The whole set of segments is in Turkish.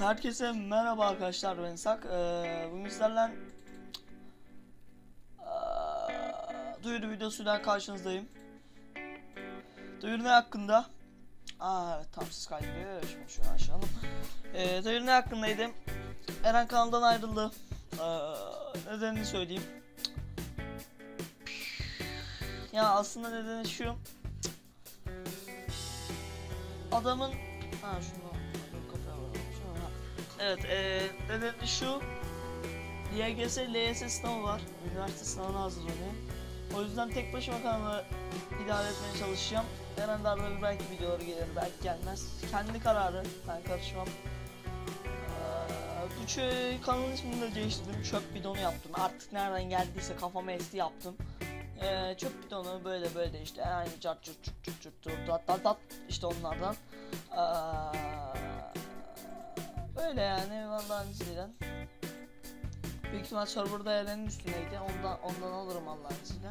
Herkese merhaba arkadaşlar ben Sak. Ee, bugün sizlerle Aa, duyuru videosuyla karşınızdayım. Duyuru ne hakkında? Aa evet tam siz kaydediyor. Şimdi şunu açalım. Ee, duyuru ne hakkındaydı? Eren kanaldan ayrıldı. Ee, nedenini söyleyeyim. Ya aslında nedeni şu. Adamın ha şunu Evet, e, nedeni şu. YGS, LYS sınavı var. Üniversite sınavına hazırlanıyor. O yüzden tek başıma kanalı idare etmeye çalışacağım. Eren Darbe'nin belki videoları gelir, belki gelmez. Kendi kararı, ben karışmam. Ee, Bu çö- kanalın ismini de değiştirdim. Çöp bidonu yaptım. Artık nereden geldiyse kafama esti yaptım. Ee, çöp bidonu böyle böyle işte aynı cart curt curt curt curt curt dat dat dat işte onlardan. Ee, böyle yani Allah'ın izniyle. Büyük ihtimal serverda Eren'in üstündeydi. Ondan ondan alırım Allah'ın izniyle.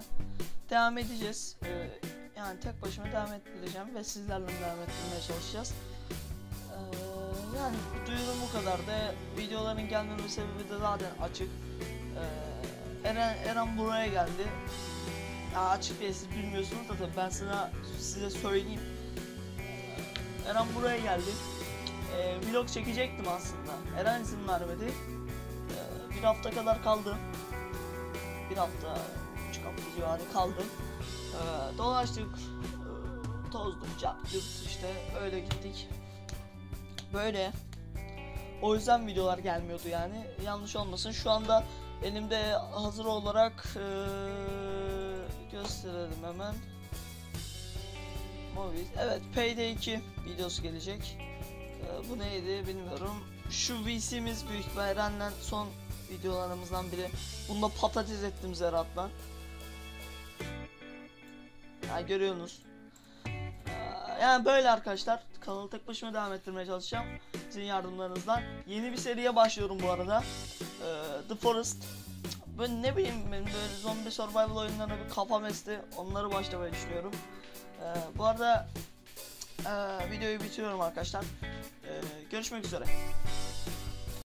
Devam edeceğiz. Ee, yani tek başıma devam ettireceğim ve sizlerle devam ettirmeye çalışacağız. Ee, yani duyurum bu kadar da videoların gelmeme sebebi de zaten açık. Ee, Eren, Eren buraya geldi. Ya açık değil siz bilmiyorsunuz da tabii ben sana size söyleyeyim. Ee, Eren buraya geldi. Ee, vlog çekecektim aslında. Eren izin vermedi. Ee, bir hafta kadar kaldı. Bir hafta, üç hafta civarı kaldı. Ee, dolaştık, ee, tozduk, çarptık işte öyle gittik. Böyle. O yüzden videolar gelmiyordu yani. Yanlış olmasın. Şu anda elimde hazır olarak ee, gösterelim hemen. Movies. Evet, Payday 2 videosu gelecek. Ee, bu neydi bilmiyorum. Şu VC'miz büyük Eren'le son videolarımızdan biri. Bunda patates ettim Zerat'la. Ya görüyorsunuz. Ee, Yani böyle arkadaşlar. Kanalı tek başıma devam ettirmeye çalışacağım. Sizin yardımlarınızla. Yeni bir seriye başlıyorum bu arada. Ee, The Forest. Ben ne bileyim benim böyle zombi survival oyunlarına bir kafam esti. Onları başlamayı düşünüyorum. Bu arada e, videoyu bitiriyorum arkadaşlar. Ee, görüşmek üzere.